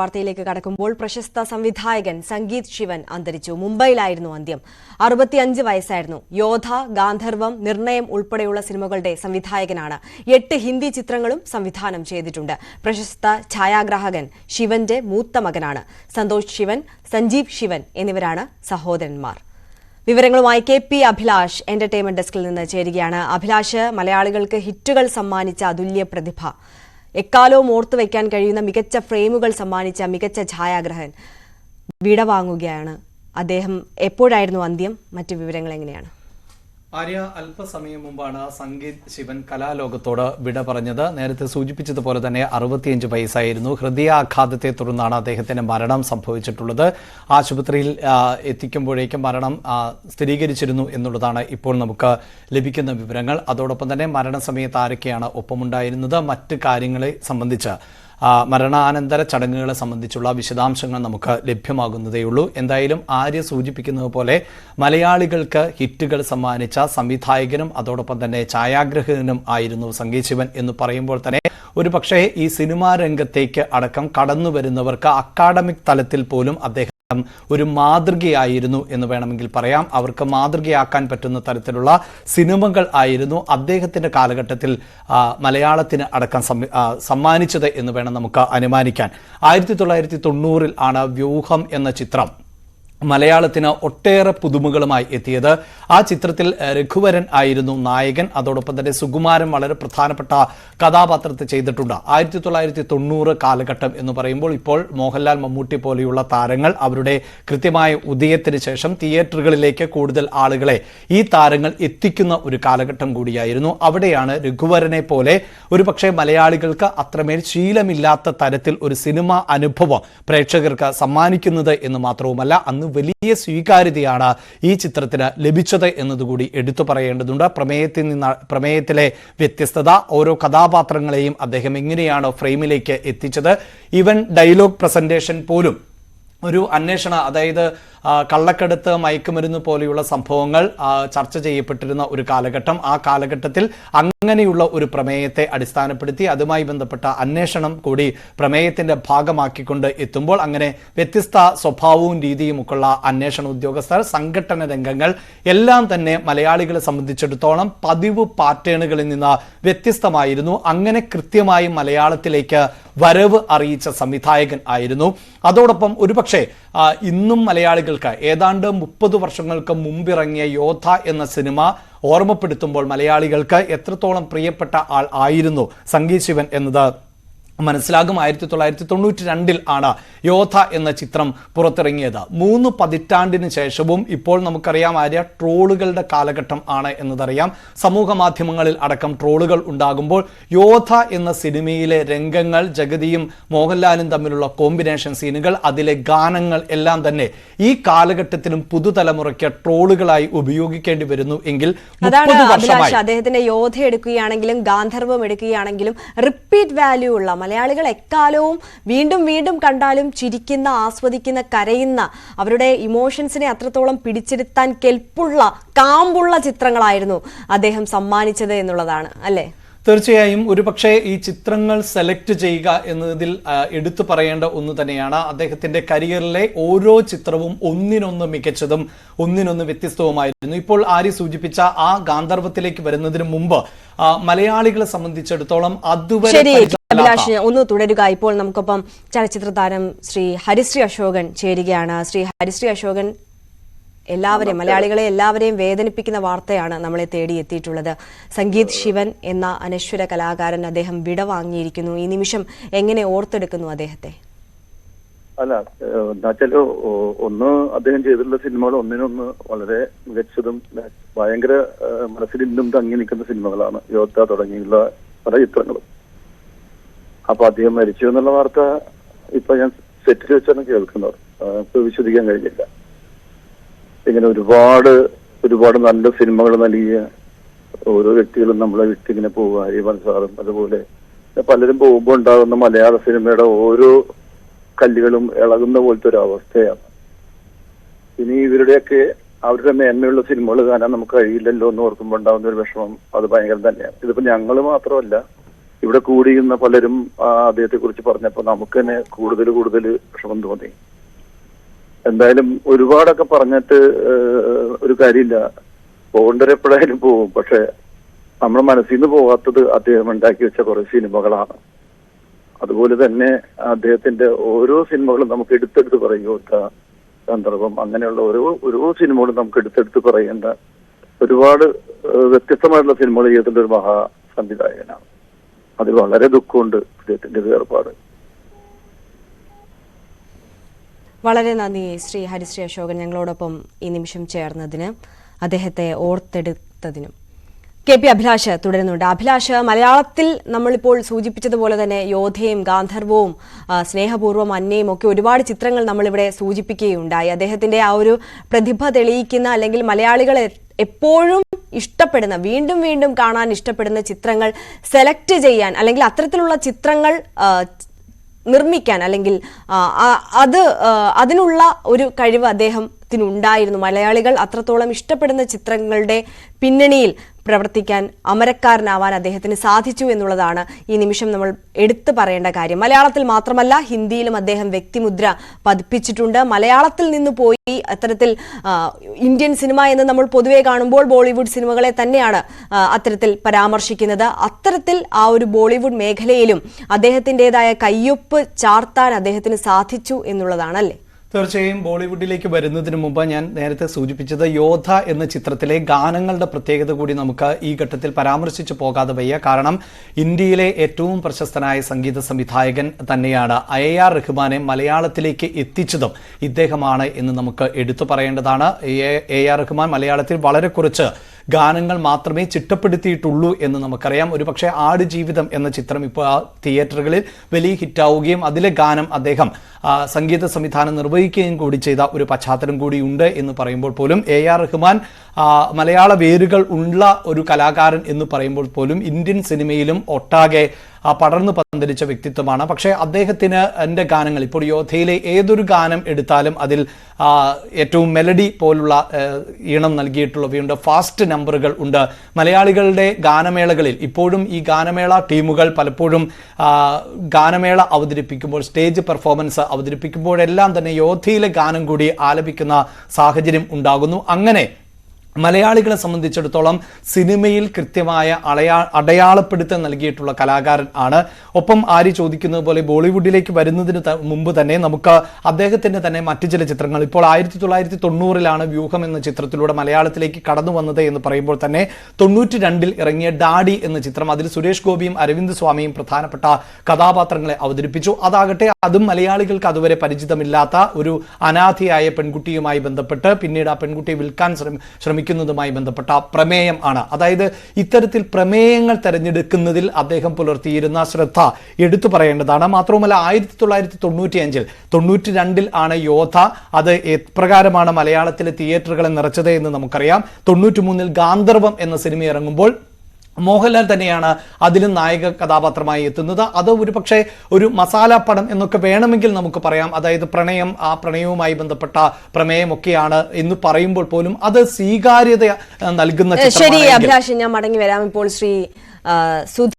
വാർത്തയിലേക്ക് കടക്കുമ്പോൾ പ്രശസ്ത സംവിധായകൻ സംഗീത് ശിവൻ അന്തരിച്ചു. മുംബൈയിലായിരുന്നു അന്ത്യം. അറുപത്തിയഞ്ച് വയസ്സായിരുന്നു. യോധ ഗാന്ധർവം നിർണയം ഉൾപ്പെടെയുള്ള സിനിമകളുടെ സംവിധായകനാണ്. എട്ട് ഹിന്ദി ചിത്രങ്ങളും സംവിധാനം ചെയ്തിട്ടുണ്ട്. പ്രശസ്ത ഛായാഗ്രാഹകൻ ശിവന്റെ മൂത്ത മകനാണ്. സന്തോഷ് ശിവൻ സഞ്ജീവ് ശിവൻ എന്നിവരാണ് സഹോദരന്മാർ. വിവരങ്ങളുമായി കെ പി അഭിലാഷ് എന്റർടൈൻമെന്റ് ഡെസ്കിൽ നിന്ന് ചേരുകയാണ്. അഭിലാഷ് മലയാളികൾക്ക് ഹിറ്റുകൾ സമ്മാനിച്ച അതുല്യ പ്രതിഭ. എക്കാലവും ഓർത്തു വയ്ക്കാൻ കഴിയുന്ന മികച്ച ഫ്രെയിമുകൾ സമ്മാനിച്ച മികച്ച ഛായാഗ്രഹൻ വിട വാങ്ങുകയാണ് അദ്ദേഹം എപ്പോഴായിരുന്നു അന്ത്യം? മറ്റു വിവരങ്ങൾ എങ്ങനെയാണ്? ആര്യ അല്പസമയം മുമ്പാണ് സംഗീത് ശിവൻ കലാലോകത്തോട് വിട പറഞ്ഞത്. നേരത്തെ സൂചിപ്പിച്ചതുപോലെ തന്നെ അറുപത്തിയഞ്ച് വയസ്സായിരുന്നു. ഹൃദയാഘാതത്തെ തുടർന്നാണ് അദ്ദേഹത്തിന് മരണം സംഭവിച്ചിട്ടുള്ളത്. ആശുപത്രിയിൽ എത്തിക്കുമ്പോഴേക്കും മരണം സ്ഥിരീകരിച്ചിരുന്നു എന്നുള്ളതാണ് ഇപ്പോൾ നമുക്ക് ലഭിക്കുന്ന വിവരങ്ങൾ. അതോടൊപ്പം തന്നെ മരണസമയത്ത് ആരൊക്കെയാണ് ഒപ്പമുണ്ടായിരുന്നത്? മറ്റ് കാര്യങ്ങളെ സംബന്ധിച്ച് മരണാനന്തര ചടങ്ങുകളെ സംബന്ധിച്ചുള്ള വിശദാംശങ്ങൾ നമുക്ക് ലഭ്യമാകുന്നതേയുള്ളൂ എന്തായാലും ആര്യ സൂചിപ്പിക്കുന്നത് പോലെ മലയാളികൾക്ക് ഹിറ്റുകൾ സമ്മാനിച്ച സംവിധായകനും അതോടൊപ്പം തന്നെ ഛായാഗ്രഹകനും ആയിരുന്നു സംഗീത് ശിവൻ എന്ന് പറയുമ്പോൾ തന്നെ ഒരു പക്ഷേ ഈ സിനിമാ രംഗത്തേക്ക് അടക്കം കടന്നു വരുന്നവർക്ക് അക്കാഡമിക് തലത്തിൽ പോലും അദ്ദേഹം ഒരു മാതൃകയായിരുന്നു എന്ന് വേണമെങ്കിൽ പറയാം. അവർക്ക് മാതൃകയാക്കാൻ പറ്റുന്ന തരത്തിലുള്ള സിനിമകൾ ആയിരുന്നു അദ്ദേഹത്തിന്റെ കാലഘട്ടത്തിൽ മലയാളത്തിന് അടക്കം സമ്മാനിച്ചത് എന്ന് വേണം നമുക്ക് അനുമാനിക്കാൻ. ആയിരത്തി തൊള്ളായിരത്തി തൊണ്ണൂറിൽ ആണ് വ്യൂഹം എന്ന ചിത്രം മലയാളത്തിന് ഒട്ടേറെ പുതുമകളുമായി എത്തിയത്. ആ ചിത്രത്തിൽ രഘുവരൻ ആയിരുന്നു നായകൻ. അതോടൊപ്പം തന്നെ സുകുമാരൻ വളരെ പ്രധാനപ്പെട്ട കഥാപാത്രത്തെ ചെയ്തിട്ടുണ്ട്. ആയിരത്തി തൊള്ളായിരത്തി തൊണ്ണൂറ് കാലഘട്ടം എന്ന് പറയുമ്പോൾ ഇപ്പോൾ മോഹൻലാൽ മമ്മൂട്ടി പോലെയുള്ള താരങ്ങൾ അവരുടെ കൃത്യമായ ഉദയത്തിന് ശേഷം തിയേറ്ററുകളിലേക്ക് കൂടുതൽ ആളുകളെ ഈ താരങ്ങൾ എത്തിക്കുന്ന ഒരു കാലഘട്ടം കൂടിയായിരുന്നു. അവിടെയാണ് രഘുവരനെ പോലെ ഒരുപക്ഷേ മലയാളികൾക്ക് അത്രമേൽ ശീലമില്ലാത്ത തരത്തിൽ ഒരു സിനിമ അനുഭവം പ്രേക്ഷകർക്ക് സമ്മാനിക്കുന്നത് എന്ന് മാത്രവുമല്ല അന്ന് വലിയ സ്വീകാര്യതയാണ് ഈ ചിത്രത്തിന് ലഭിച്ചത് എന്നതുകൂടി എടുത്തു പറയേണ്ടതുണ്ട്. പ്രമേയത്തിൽ നിന്ന് പ്രമേയത്തിലെ വ്യത്യസ്തത ഓരോ കഥാപാത്രങ്ങളെയും അദ്ദേഹം എങ്ങനെയാണ് ഫ്രെയിമിലേക്ക് എത്തിച്ചത്. ഈവൻ ഡയലോഗ് പ്രസന്റേഷൻ പോലും ഒരു അന്വേഷണ അതായത് കള്ളക്കെടുത്ത് മയക്കുമരുന്ന് പോലെയുള്ള സംഭവങ്ങൾ ചർച്ച ചെയ്യപ്പെട്ടിരുന്ന ഒരു കാലഘട്ടം. ആ കാലഘട്ടത്തിൽ അങ്ങനെയുള്ള ഒരു പ്രമേയത്തെ അടിസ്ഥാനപ്പെടുത്തി അതുമായി ബന്ധപ്പെട്ട അന്വേഷണം കൂടി പ്രമേയത്തിന്റെ ഭാഗമാക്കിക്കൊണ്ട് എത്തുമ്പോൾ അങ്ങനെ വ്യത്യസ്ത സ്വഭാവവും രീതിയും ഒക്കെയുള്ള അന്വേഷണ ഉദ്യോഗസ്ഥർ സംഘടന രംഗങ്ങൾ എല്ലാം തന്നെ മലയാളികളെ സംബന്ധിച്ചിടത്തോളം പതിവ് പാറ്റേണുകളിൽ നിന്ന് വ്യത്യസ്തമായിരുന്നു. അങ്ങനെ കൃത്യമായി മലയാളത്തിലേക്ക് വരവ് അറിയിച്ച സംവിധായകൻ ആയിരുന്നു. അതോടൊപ്പം ഒരുപക്ഷെ ഇന്നും മലയാളികൾക്ക് ഏതാണ്ട് മുപ്പത് വർഷങ്ങൾക്ക് മുമ്പിറങ്ങിയ യോദ്ധ എന്ന സിനിമ ഓർമ്മപ്പെടുത്തുമ്പോൾ മലയാളികൾക്ക് എത്രത്തോളം പ്രിയപ്പെട്ട ആൾ ആയിരുന്നു സംഗീത് ശിവൻ എന്നത്. മനസ്സിലാകും. ആയിരത്തി തൊള്ളായിരത്തി തൊണ്ണൂറ്റി രണ്ടിൽ ആണ് യോധ എന്ന ചിത്രം പുറത്തിറങ്ങിയത്. മൂന്ന് പതിറ്റാണ്ടിന് ശേഷവും ഇപ്പോൾ നമുക്കറിയാം ആര്യ ട്രോളുകളുടെ കാലഘട്ടം ആണ് എന്നതറിയാം. സമൂഹ മാധ്യമങ്ങളിൽ അടക്കം ട്രോളുകൾ ഉണ്ടാകുമ്പോൾ യോധ എന്ന സിനിമയിലെ രംഗങ്ങൾ ജഗതിയും മോഹൻലാലും തമ്മിലുള്ള കോമ്പിനേഷൻ സീനുകൾ അതിലെ ഗാനങ്ങൾ എല്ലാം തന്നെ ഈ കാലഘട്ടത്തിലും പുതുതലമുറയ്ക്ക് ട്രോളുകളായി ഉപയോഗിക്കേണ്ടി വരുന്നു എങ്കിൽ അദ്ദേഹത്തിന്റെ യോധ എടുക്കുകയാണെങ്കിലും ഗാന്ധർവം എടുക്കുകയാണെങ്കിലും റിപ്പീറ്റ് വാല്യൂ ഉള്ള മലയാളികൾ എക്കാലവും വീണ്ടും വീണ്ടും കണ്ടാലും ചിരിക്കുന്ന ആസ്വദിക്കുന്ന കരയുന്ന അവരുടെ ഇമോഷൻസിനെ അത്രത്തോളം പിടിച്ചെടുത്താൻ കെൽപ്പുള്ള കാമ്പുള്ള ചിത്രങ്ങളായിരുന്നു അദ്ദേഹം സമ്മാനിച്ചത് എന്നുള്ളതാണ് അല്ലേ? തീർച്ചയായും ഒരുപക്ഷെ ഈ ചിത്രങ്ങൾ സെലക്ട് ചെയ്യുക എന്നതിൽ എടുത്തു പറയേണ്ട ഒന്ന് തന്നെയാണ്. അദ്ദേഹത്തിന്റെ കരിയറിലെ ഓരോ ചിത്രവും ഒന്നിനൊന്ന് മികച്ചതും ഒന്നിനൊന്ന് വ്യത്യസ്തവുമായിരുന്നു. ഇപ്പോൾ ആര്യ സൂചിപ്പിച്ച ആ ഗാന്ധർവത്തിലേക്ക് വരുന്നതിന് മുമ്പ് മലയാളികളെ സംബന്ധിച്ചിടത്തോളം അതുവരെ അഭിലാഷ് ഒന്ന് തുടരുക. ഇപ്പോൾ നമുക്കൊപ്പം ചലച്ചിത്ര താരം ശ്രീ ഹരിശ്രീ അശോകൻ ചേരുകയാണ്. ശ്രീ ഹരിശ്രീ അശോകൻ എല്ലാവരെയും മലയാളികളെ എല്ലാവരെയും വേദനിപ്പിക്കുന്ന വാർത്തയാണ് നമ്മളെ തേടി എത്തിയിട്ടുള്ളത്. സംഗീത് ശിവൻ എന്ന അനശ്വര കലാകാരൻ അദ്ദേഹം വിട വാങ്ങിയിരിക്കുന്നു ഈ നിമിഷം എങ്ങനെ ഓർത്തെടുക്കുന്നു അദ്ദേഹത്തെ? അല്ല എന്താച്ചാൽ ഒന്ന് അദ്ദേഹം ചെയ്തിട്ടുള്ള സിനിമകൾ ഒന്നിനൊന്ന് വളരെ മികച്ചതും ഭയങ്കര മനസ്സിൽ ഇന്നും തങ്ങി നിൽക്കുന്ന സിനിമകളാണ്. യോദ്ധ തുടങ്ങിയുള്ള പല ചിത്രങ്ങളും. അപ്പൊ അദ്ദേഹം മരിച്ചു എന്നുള്ള വാർത്ത ഇപ്പൊ ഞാൻ സെറ്റിൽ വെച്ചാണ് കേൾക്കുന്നത്. വിശദിക്കാൻ കഴിഞ്ഞില്ല. ഇങ്ങനെ ഒരുപാട് ഒരുപാട് നല്ല സിനിമകൾ നൽകിയ ഓരോ വ്യക്തികളും നമ്മളെ വിട്ട് ഇങ്ങനെ പോവുക ഈ സാറും അതുപോലെ പലരും പോകുമ്പോൾ ഉണ്ടാകുന്ന മലയാള സിനിമയുടെ ഓരോ കല്ലുകളും ഇളകുന്ന പോലത്തെ ഒരു അവസ്ഥയാണ്. ഇനി ഇവരുടെയൊക്കെ അവരുടെ മേന്മയുള്ള സിനിമകൾ കാണാൻ നമുക്ക് കഴിയില്ലല്ലോ എന്ന് ഓർക്കുമ്പോൾ ഉണ്ടാകുന്ന ഒരു വിഷമം അത് ഭയങ്കരം തന്നെയാണ്. ഇതിപ്പോ ഞങ്ങൾ മാത്രമല്ല ഇവിടെ കൂടിയിരുന്ന പലരും അദ്ദേഹത്തെ കുറിച്ച് പറഞ്ഞപ്പോൾ നമുക്ക് തന്നെ കൂടുതൽ കൂടുതൽ വിഷമം തോന്നി. എന്തായാലും ഒരുപാടൊക്കെ പറഞ്ഞിട്ട് ഒരു കാര്യമില്ല. പോകേണ്ടവരെപ്പോഴായാലും പോകും. പക്ഷെ നമ്മുടെ മനസ്സിൽ നിന്ന് പോകാത്തത് അദ്ദേഹം ഉണ്ടാക്കി വെച്ച കുറെ സിനിമകളാണ്. അതുപോലെ തന്നെ അദ്ദേഹത്തിന്റെ ഓരോ സിനിമകളും നമുക്ക് എടുത്തെടുത്ത് പറയുക സന്ദർഭം. അങ്ങനെയുള്ള ഓരോ ഓരോ സിനിമകളും നമുക്ക് എടുത്തെടുത്ത് പറയേണ്ട ഒരുപാട് വ്യത്യസ്തമായിട്ടുള്ള സിനിമകൾ ചെയ്തിട്ടുള്ള ഒരു മഹാ സംവിധായകനാണ് അതിൽ വളരെ ദുഃഖമുണ്ട് അദ്ദേഹത്തിന്റെ വേർപാട്. വളരെ നന്ദി ശ്രീ ഹരിശ്രീ അശോകൻ ഞങ്ങളോടൊപ്പം ഈ നിമിഷം ചേർന്നതിന് അദ്ദേഹത്തെ ഓർത്തെടുത്തതിനും. കെ പി അഭിലാഷ് തുടരുന്നുണ്ട്. അഭിലാഷ് മലയാളത്തിൽ നമ്മളിപ്പോൾ സൂചിപ്പിച്ചതുപോലെ തന്നെ യോധയും ഗാന്ധർവവും സ്നേഹപൂർവം അന്നയും ഒക്കെ ഒരുപാട് ചിത്രങ്ങൾ നമ്മളിവിടെ സൂചിപ്പിക്കുകയുണ്ടായി. അദ്ദേഹത്തിന്റെ ആ ഒരു പ്രതിഭ തെളിയിക്കുന്ന അല്ലെങ്കിൽ മലയാളികളെ എപ്പോഴും ഇഷ്ടപ്പെടുന്ന വീണ്ടും വീണ്ടും കാണാൻ ഇഷ്ടപ്പെടുന്ന ചിത്രങ്ങൾ സെലക്ട് ചെയ്യാൻ അല്ലെങ്കിൽ അത്തരത്തിലുള്ള ചിത്രങ്ങൾ നിർമ്മിക്കാൻ അല്ലെങ്കിൽ അത് അതിനുള്ള ഒരു കഴിവ് അദ്ദേഹത്തിനുണ്ടായിരുന്നു മലയാളികൾ അത്രത്തോളം ഇഷ്ടപ്പെടുന്ന ചിത്രങ്ങളുടെ പിന്നണിയിൽ പ്രവർത്തിക്കാൻ അമരക്കാരനാവാൻ അദ്ദേഹത്തിന് സാധിച്ചു എന്നുള്ളതാണ് ഈ നിമിഷം നമ്മൾ എടുത്തു പറയേണ്ട കാര്യം. മലയാളത്തിൽ മാത്രമല്ല ഹിന്ദിയിലും അദ്ദേഹം വ്യക്തിമുദ്ര പതിപ്പിച്ചിട്ടുണ്ട്. മലയാളത്തിൽ നിന്ന് പോയി അത്തരത്തിൽ ഇന്ത്യൻ സിനിമ എന്ന് നമ്മൾ പൊതുവെ കാണുമ്പോൾ ബോളിവുഡ് സിനിമകളെ തന്നെയാണ് അത്തരത്തിൽ പരാമർശിക്കുന്നത്. അത്തരത്തിൽ ആ ഒരു ബോളിവുഡ് മേഖലയിലും അദ്ദേഹത്തിന്റെതായ കയ്യൊപ്പ് ചാർത്താൻ അദ്ദേഹത്തിന് സാധിച്ചു എന്നുള്ളതാണ് അല്ലേ തീർച്ചയായും ബോളിവുഡിലേക്ക് വരുന്നതിന് മുമ്പ് ഞാൻ നേരത്തെ സൂചിപ്പിച്ചത് യോധ എന്ന ചിത്രത്തിലെ ഗാനങ്ങളുടെ പ്രത്യേകത കൂടി നമുക്ക് ഈ ഘട്ടത്തിൽ പരാമർശിച്ചു പോകാതെ വയ്യ. കാരണം ഇന്ത്യയിലെ ഏറ്റവും പ്രശസ്തനായ സംഗീത സംവിധായകൻ തന്നെയാണ് എ ആർ റഹ്മാനെ മലയാളത്തിലേക്ക് എത്തിച്ചതും ഇദ്ദേഹമാണ് എന്ന് നമുക്ക് എടുത്തു പറയേണ്ടതാണ്. എ- ആർ റഹ്മാൻ മലയാളത്തിൽ വളരെ കുറച്ച് ഗാനങ്ങൾ മാത്രമേ ചിട്ടപ്പെടുത്തിയിട്ടുള്ളൂ എന്ന് നമുക്കറിയാം. ഒരു പക്ഷേ ആട് ജീവിതം എന്ന ചിത്രം ഇപ്പോൾ ആ തിയേറ്ററുകളിൽ വലിയ ഹിറ്റാവുകയും അതിലെ ഗാനം അദ്ദേഹം സംഗീത സംവിധാനം നിർവഹിക്കുകയും കൂടി ചെയ്ത ഒരു പശ്ചാത്തലം കൂടിയുണ്ട് എന്ന് പറയുമ്പോൾ പോലും എ ആർ റഹ്മാൻ മലയാള വേരുകൾ ഉള്ള ഒരു കലാകാരൻ എന്ന് പറയുമ്പോൾ പോലും ഇന്ത്യൻ സിനിമയിലും ഒട്ടാകെ പടർന്നു പന്തലിച്ച വ്യക്തിത്വമാണ്. പക്ഷേ അദ്ദേഹത്തിന് എന്റെ ഗാനങ്ങൾ ഇപ്പോൾ യോധയിലെ ഏതൊരു ഗാനം എടുത്താലും അതിൽ ഏറ്റവും മെലഡി പോലുള്ള ഈണം നൽകിയിട്ടുള്ളവയുണ്ട് ഫാസ്റ്റ് നമ്പറുകൾ ഉണ്ട്. മലയാളികളുടെ ഗാനമേളകളിൽ ഇപ്പോഴും ഈ ഗാനമേള ടീമുകൾ പലപ്പോഴും ഗാനമേള അവതരിപ്പിക്കുമ്പോൾ സ്റ്റേജ് പെർഫോമൻസ് അവതരിപ്പിക്കുമ്പോഴെല്ലാം തന്നെ യോധയിലെ ഗാനം കൂടി ആലപിക്കുന്ന സാഹചര്യം ഉണ്ടാകുന്നു. അങ്ങനെ മലയാളികളെ സംബന്ധിച്ചിടത്തോളം സിനിമയിൽ കൃത്യമായ അടയാ അടയാളപ്പെടുത്തൽ നൽകിയിട്ടുള്ള കലാകാരൻ ആണ്. ഒപ്പം ആര് ചോദിക്കുന്നത് പോലെ ബോളിവുഡിലേക്ക് വരുന്നതിന് മുമ്പ് തന്നെ നമുക്ക് അദ്ദേഹത്തിന്റെ തന്നെ മറ്റു ചില ചിത്രങ്ങൾ. ഇപ്പോൾ ആയിരത്തി തൊള്ളായിരത്തി തൊണ്ണൂറിലാണ് വ്യൂഹം എന്ന ചിത്രത്തിലൂടെ മലയാളത്തിലേക്ക് കടന്നു വന്നത് എന്ന് പറയുമ്പോൾ തന്നെ തൊണ്ണൂറ്റി രണ്ടിൽ ഇറങ്ങിയ ഡാഡി എന്ന ചിത്രം അതിൽ സുരേഷ് ഗോപിയും അരവിന്ദ് സ്വാമിയും പ്രധാനപ്പെട്ട കഥാപാത്രങ്ങളെ അവതരിപ്പിച്ചു. അതാകട്ടെ അതും മലയാളികൾക്ക് അതുവരെ പരിചിതമില്ലാത്ത ഒരു അനാഥയായ പെൺകുട്ടിയുമായി ബന്ധപ്പെട്ട് പിന്നീട് ആ പെൺകുട്ടിയെ വിൽക്കാൻ ശ്രമി ശ്രമിക്കുന്നതുമായി ബന്ധപ്പെട്ട പ്രമേയം ആണ്. അതായത് ഇത്തരത്തിൽ പ്രമേയങ്ങൾ തെരഞ്ഞെടുക്കുന്നതിൽ അദ്ദേഹം പുലർത്തിയിരുന്ന ശ്രദ്ധ എടുത്തു പറയേണ്ടതാണ്. മാത്രവുമല്ല ആയിരത്തി തൊള്ളായിരത്തി തൊണ്ണൂറ്റി അഞ്ചിൽ തൊണ്ണൂറ്റി രണ്ടിൽ ആണ് യോധ അത് എപ്രകാരമാണ് മലയാളത്തിലെ തിയേറ്ററുകളെ നിറച്ചത് എന്ന് നമുക്കറിയാം. തൊണ്ണൂറ്റി മൂന്നിൽ ഗാന്ധർവം എന്ന സിനിമ ഇറങ്ങുമ്പോൾ മോഹൻലാൽ തന്നെയാണ് അതിലും നായക കഥാപാത്രമായി എത്തുന്നത്. അത് ഒരു പക്ഷേ ഒരു മസാല പടം എന്നൊക്കെ വേണമെങ്കിൽ നമുക്ക് പറയാം. അതായത് പ്രണയം ആ പ്രണയവുമായി ബന്ധപ്പെട്ട പ്രമേയമൊക്കെയാണ് എന്ന് പറയുമ്പോൾ പോലും അത് സ്വീകാര്യത നൽകുന്ന ശരി ചിത്രമാണ് എങ്കിൽ- അഭിലാഷ് ഞാൻ മടങ്ങി വരാം. ഇപ്പോൾ ശ്രീ